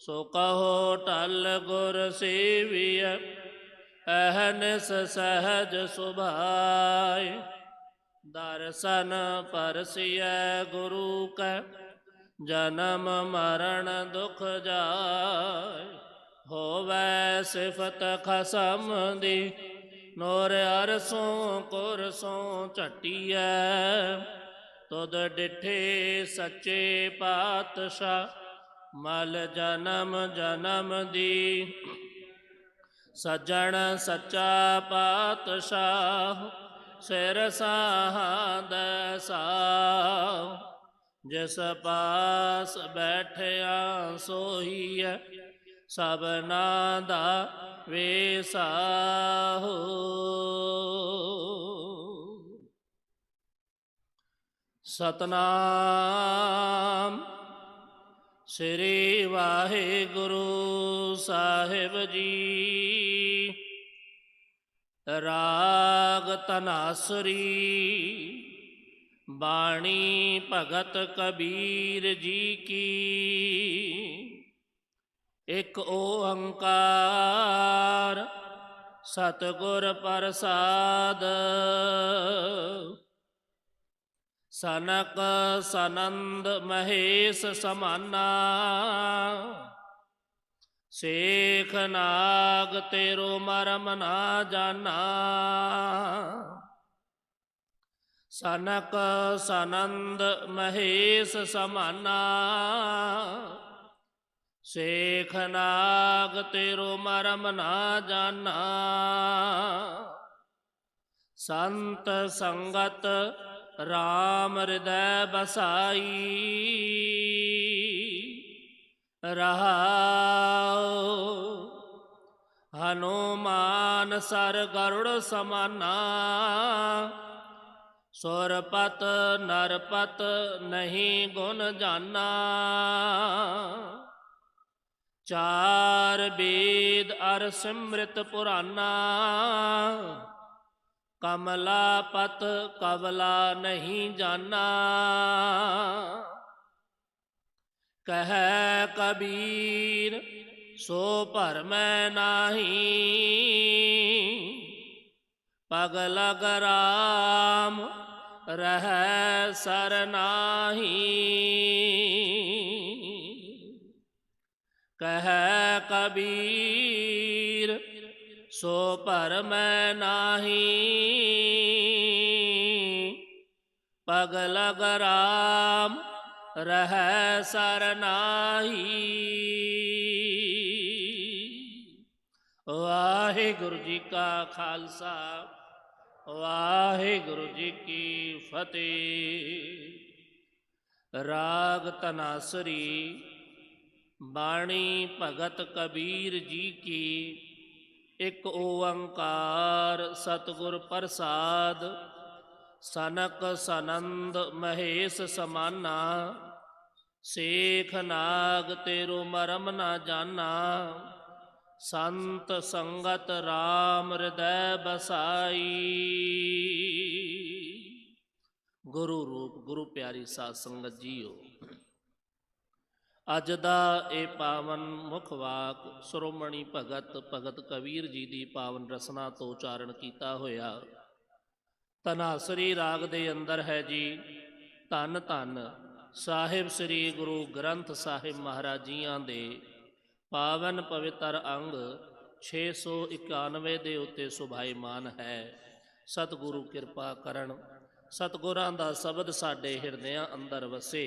ਸੋ ਕਹੋ ਟਲ ਗੁਰ ਸੇਵੀਐ ਅਹਨਸ ਸਹਜ ਸੁਭਾਏ ਦਰਸ਼ਨ ਪਰਸਿਐ ਗੁਰੂ ਕੈ, ਜਨਮ ਮਰਨ ਦੁਖ ਜਾਏ ਹੋਵੇ ਸਿਫਤ ਖਸਮ ਦੀ, ਨੋਰ ਅਰਸੋਂ ਕੁਰਸੋਂ ਝਟੀਐ। ਤੁਧ ਡਿਠੇ ਸੱਚੇ ਪਾਤਸ਼ਾਹ ਮਲ ਜਨਮ ਜਨਮ ਦੀ। ਸੱਜਣ ਸੱਚਾ ਪਾਤਸ਼ਾਹ, ਸਿਰ ਸਾਹਦ ਸਾਹ। ਜਿਸ ਪਾਸ ਬੈਠਿਆ ਸੋਹੀਐ ਸਭਨਾ ਦਾ ਵੇਸਾਹੋ ਸਤਨਾਮ ਸ੍ਰੀ ਵਾਹਿਗੁਰੂ ਸਾਹਿਬ ਜੀ। ਰਾਗ ਤਨਾਸਰੀ, ਬਾਣੀ ਭਗਤ ਕਬੀਰ ਜੀ ਕੀ। ਇੱਕ ਓੰਕਾਰ ਸਤਿਗੁਰ ਪ੍ਰਸਾਦ ਸਨਕ ਸਨੰਦ ਮਹੇਸ਼ ਸਮਾਨਾ। ਸੇਖ ਨਾਗ ਤੇਰੋ ਮਰਮ ਨਾ ਜਾਣਾ ਸਨਕ ਸਨੰਦ ਮਹੇਸ਼ ਸਮਾਨਾ। ਸੇਖ ਨਾਗ ਤੇਰੋ ਮਰਮ ਨਾ ਜਾਣਾ ਸੰਤ ਸੰਗਤ RAM ਹਿਰਦੈ ਬਸਾਈ ਰਹਾਉ ਹਨੂਮਾਨ ਸਰ ਗਰੁੜ ਸਮਾਨਾ। ਸੁਰਪਤ ਨਰਪਤ ਨਹੀਂ ਗੁਣ ਜਾਨਾ। ਚਾਰ ਵੇਦ ਅਰ ਸਿਮ੍ਰਿਤ ਪੁਰਾਨਾ। ਕਮਲਾ ਪਤ ਕਵਲਾ ਨਹੀਂ ਜਾਨਾ। ਕਹੈ ਕਬੀਰ, ਸੋ ਭਰਮੈ ਨਾਹੀ। ਪਗ ਲਗ ਰਾਮ, ਰਹਿ ਸਰ ਨਾਹੀ। ਕਹੈ ਕਬੀਰ ਸੋ ਭਰਮੈ ਨਾਹੀ। ਪਗ ਲਗ ਰਹਿ ਸ਼ਰਨਾਹੀ ਵਾਹਿਗੁਰੂ ਜੀ ਕਾ ਖਾਲਸਾ, ਵਾਹਿਗੁਰੂ ਜੀ ਕੀ ਫਤਿਹ। ਰਾਗ ਤਨਾਸਰੀ, ਬਾਣੀ ਭਗਤ ਕਬੀਰ ਜੀ ਕੀ ਇੱਕ ਓੰਕਾਰ ਸਤਿਗੁਰ ਪ੍ਰਸਾਦ, ਸਨਕ ਸਨੰਦ ਮਹੇਸ਼ ਸਮਾਨਾ, ਸੇਖ ਨਾਗ ਤੇਰੋ ਮਰਮ ਨਾ ਜਾਣਾ ਸੰਤ ਸੰਗਤ RAM ਹਿਰਦੈ ਬਸਾਈ। ਗੁਰੂ ਰੂਪ, ਗੁਰੂ ਪਿਆਰੀ ਸਾਧ ਸੰਗਤ ਜੀਓ। ਅੱਜ ਦਾ ਇਹ ਪਾਵਨ ਮੁਖ ਵਾਕ ਸ਼੍ਰੋਮਣੀ ਭਗਤ ਭਗਤ ਕਬੀਰ ਜੀ ਦੀ ਪਾਵਨ ਰਸਨਾ ਤੋਂ ਉਚਾਰਨ ਕੀਤਾ ਹੋਇਆ। ਤਨਾਸਰੀ ਰਾਗ ਦੇ ਅੰਦਰ ਹੈ ਜੀ, ਧੰਨ ਧੰਨ ਸਾਹਿਬ ਸ੍ਰੀ ਗੁਰੂ ਗ੍ਰੰਥ ਸਾਹਿਬ ਮਹਾਰਾਜ ਜੀਆਂ ਦੇ ਪਾਵਨ ਪਵਿੱਤਰ ਅੰਗ 691 ਦੇ ਉੱਤੇ ਸੁਭਾਈਮਾਨ ਹੈ। ਸਤਿਗੁਰੂ ਕਿਰਪਾ ਕਰਨ, ਸਤਿਗੁਰਾਂ ਦਾ ਸ਼ਬਦ ਸਾਡੇ ਹਿਰਦਿਆਂ ਅੰਦਰ ਵਸੇ।